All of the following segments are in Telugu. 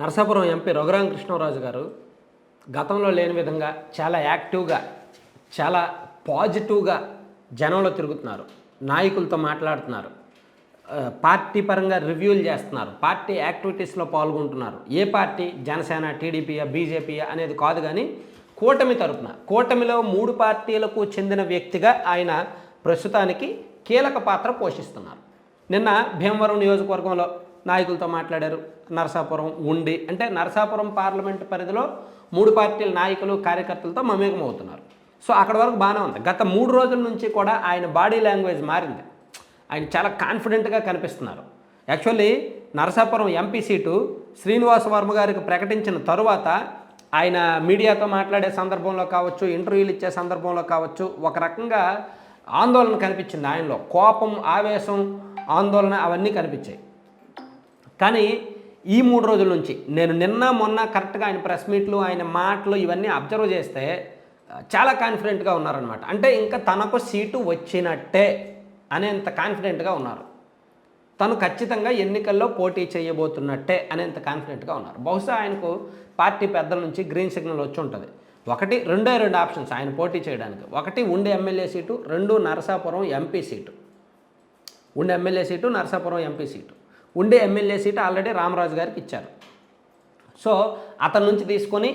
నరసాపురం ఎంపీ రఘురామకృష్ణరాజు గారు గతంలో లేని విధంగా చాలా యాక్టివ్గా చాలా పాజిటివ్గా జనంలో తిరుగుతున్నారు. నాయకులతో మాట్లాడుతున్నారు. పార్టీ పరంగా రివ్యూలు చేస్తున్నారు. పార్టీ యాక్టివిటీస్లో పాల్గొంటున్నారు. ఏ పార్టీ? జనసేన టీడీపీయా బీజేపీయా అనేది కాదు కానీ కూటమి తరపున కూటమిలో మూడు పార్టీలకు చెందిన వ్యక్తిగా ఆయన ప్రస్తుతానికి కీలక పాత్ర పోషిస్తున్నారు. నిన్న భీమవరం నియోజకవర్గంలో నాయకులతో మాట్లాడారు. నరసాపురం ఉండి అంటే నరసాపురం పార్లమెంట్ పరిధిలో మూడు పార్టీల నాయకులు కార్యకర్తలతో మమేకమవుతున్నారు. సో అక్కడ వరకు బాగానే ఉంది. గత మూడు రోజుల నుంచి కూడా ఆయన బాడీ లాంగ్వేజ్ మారింది. ఆయన చాలా కాన్ఫిడెంట్గా కనిపిస్తున్నారు. Actually Narasapuram MP seat Srinivasa Varma గారికి ప్రకటించిన తరువాత ఆయన మీడియాతో మాట్లాడే సందర్భంలో కావచ్చు ఇంటర్వ్యూలు ఇచ్చే సందర్భంలో కావచ్చు ఒక రకంగా ఆందోళన కనిపించింది ఆయనలో. కోపం ఆవేశం ఆందోళన అవన్నీ కనిపించాయి. కానీ ఈ మూడు రోజుల నుంచి నేను నిన్న మొన్న కరెక్ట్గా ఆయన ప్రెస్ మీట్లు ఆయన మాటలు ఇవన్నీ అబ్జర్వ్ చేస్తే చాలా కాన్ఫిడెంట్గా ఉన్నారనమాట అంటే ఇంకా తనకు సీటు వచ్చినట్టే అనేంత కాన్ఫిడెంట్గా ఉన్నారు. తను ఖచ్చితంగా ఎన్నికల్లో పోటీ చేయబోతున్నట్టే అనేంత కాన్ఫిడెంట్గా ఉన్నారు. బహుశా ఆయనకు పార్టీ పెద్దల నుంచి గ్రీన్ సిగ్నల్ వచ్చి ఉంటుంది. ఒకటి రెండే రెండు ఆప్షన్స్ ఆయన పోటీ చేయడానికి. ఒకటి ఉండే ఎమ్మెల్యే సీటు. రెండు Narasapuram MP seat. Undi MLA seat Narasapuram MP seat. Undi MLA seat already Ramaraju గారికి ఇచ్చారు. సో అతని నుంచి తీసుకొని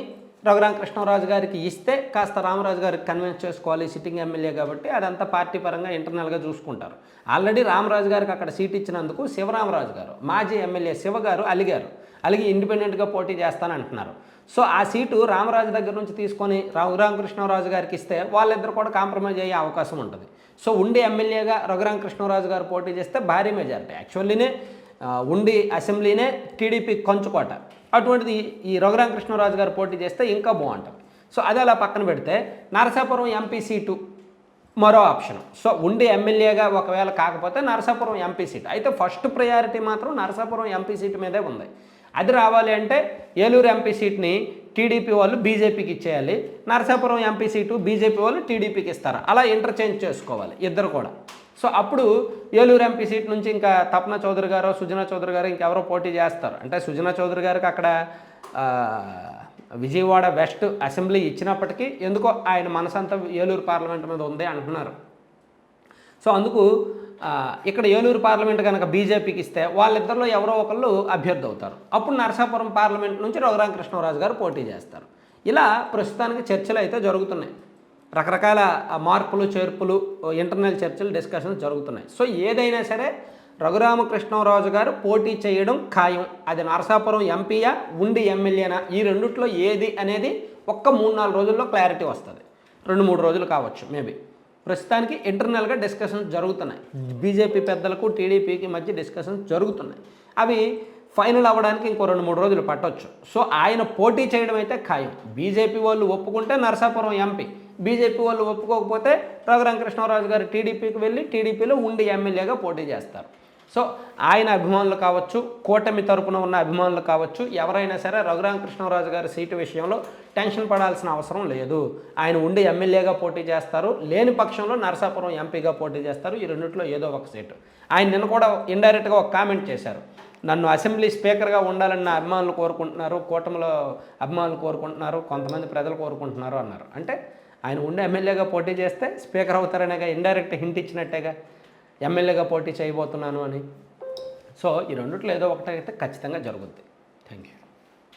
రఘురామ కృష్ణరాజు గారికి ఇస్తే కాస్త రామరాజు గారికి కన్విన్స్ చేసుకోవాలి సిట్టింగ్ ఎమ్మెల్యే కాబట్టి అదంతా పార్టీ పరంగా ఇంటర్నల్గా చూసుకుంటారు. ఆల్రెడీ రామరాజు గారికి అక్కడ సీట్ ఇచ్చినందుకు శివరామరాజు గారు మాజీ ఎమ్మెల్యే శివ గారు అలిగారు. అలిగి ఇండిపెండెంట్గా పోటీ చేస్తానంటున్నారు. సో ఆ సీటు రామరాజు దగ్గర నుంచి తీసుకొని రఘురామకృష్ణరాజు గారికి ఇస్తే వాళ్ళిద్దరు కూడా కాంప్రమైజ్ అయ్యే అవకాశం ఉంటుంది. సో ఉండి ఎమ్మెల్యేగా రఘురామకృష్ణరాజు గారు పోటీ చేస్తే భారీ మెజారిటీ. యాక్చువల్లీనే ఉండి అసెంబ్లీనే టీడీపీ కంచుకోట. అటువంటిది ఈ రఘురామకృష్ణరాజు గారు పోటీ చేస్తే ఇంకా బాగుంటుంది. సో అది అలా పక్కన పెడితే నరసాపురం ఎంపీ సీటు మరో ఆప్షన్. సో ఉండి ఎమ్మెల్యేగా ఒకవేళ కాకపోతే నరసాపురం ఎంపీ సీట్. అయితే ఫస్ట్ ప్రయారిటీ మాత్రం నరసాపురం ఎంపీ సీటు మీదే ఉంది. అది రావాలి అంటే ఏలూరు ఎంపీ సీట్ని టీడీపీ వాళ్ళు బీజేపీకి ఇచ్చేయాలి. నరసాపురం ఎంపీ సీటు బీజేపీ వాళ్ళు టీడీపీకి ఇస్తారు? అలా ఇంటర్చేంజ్ చేసుకోవాలి ఇద్దరు కూడా. సో అప్పుడు ఏలూరు ఎంపీ సీట్ నుంచి ఇంకా తపన చౌదరి గారు సుజనా చౌదరి గారు ఇంకెవరో పోటీ చేస్తారు. అంటే సుజనా చౌదరి గారికి అక్కడ విజయవాడ వెస్ట్ అసెంబ్లీ ఇచ్చినప్పటికీ ఎందుకో ఆయన మనసంతా ఏలూరు పార్లమెంట్ మీద ఉంది అంటున్నారు. సో అందుకు ఇక్కడ ఏలూరు పార్లమెంట్ కనుక బీజేపీకి ఇస్తే వాళ్ళిద్దరిలో ఎవరో ఒకళ్ళు అభ్యర్థి అవుతారు. అప్పుడు నరసాపురం పార్లమెంట్ నుంచి రఘురామకృష్ణరాజు గారు పోటీ చేస్తారు. ఇలా ప్రస్తుతానికి చర్చలు అయితే జరుగుతున్నాయి. రకరకాల మార్పులు చేర్పులు ఇంటర్నల్ చర్చలు డిస్కషన్స్ జరుగుతున్నాయి. సో ఏదైనా సరే రఘురామకృష్ణరాజు గారు పోటీ చేయడం ఖాయం. అది నరసాపురం ఎంపీయా ఉండి ఎమ్మెల్యేనా? ఈ రెండిట్లో ఏది అనేది ఒక్క మూడు నాలుగు రోజుల్లో క్లారిటీ వస్తుంది. రెండు మూడు రోజులు కావచ్చు మేబీ ప్రస్తుతానికి ఇంటర్నల్గా డిస్కషన్స్ జరుగుతున్నాయి. బీజేపీ పెద్దలకు టీడీపీకి మధ్య డిస్కషన్స్ జరుగుతున్నాయి. అవి ఫైనల్ అవ్వడానికి ఇంకో రెండు మూడు రోజులు పట్టవచ్చు సో ఆయన పోటీ చేయడం అయితే ఖాయం. బీజేపీ వాళ్ళు ఒప్పుకుంటే నరసాపురం ఎంపీ. బీజేపీ వాళ్ళు ఒప్పుకోకపోతే రఘురామకృష్ణరాజు గారు టీడీపీకి వెళ్ళి టీడీపీలో ఉండి ఎమ్మెల్యేగా పోటీ చేస్తారు. సో ఆయన అభిమానులు కావచ్చు కూటమి తరపున ఉన్న అభిమానులు కావచ్చు ఎవరైనా సరే రఘురామకృష్ణరాజు గారి సీటు విషయంలో టెన్షన్ పడాల్సిన అవసరం లేదు. ఆయన ఉండి ఎమ్మెల్యేగా పోటీ చేస్తారు. లేని పక్షంలో నరసాపురం ఎంపీగా పోటీ చేస్తారు. ఈ రెండిట్లో ఏదో ఒక సీటు. ఆయన నిన్న కూడా ఇండైరెక్ట్గా ఒక కామెంట్ చేశారు. నన్ను అసెంబ్లీ స్పీకర్గా ఉండాలని నా అభిమానులు కోరుకుంటున్నారు కూటమిలో అభిమానులు కోరుకుంటున్నారు కొంతమంది ప్రజలు కోరుకుంటున్నారు అన్నారు. అంటే ఆయన ఉండే ఎమ్మెల్యేగా పోటీ చేస్తే స్పీకర్ అవుతారనేగా ఇండైరెక్ట్ హింట్ ఇచ్చినట్టేగా ఎమ్మెల్యేగా పోటీ చేయబోతున్నాను అని. సో ఈ రెండిట్లో ఏదో ఒకటైతే ఖచ్చితంగా జరుగుద్ది. Thank you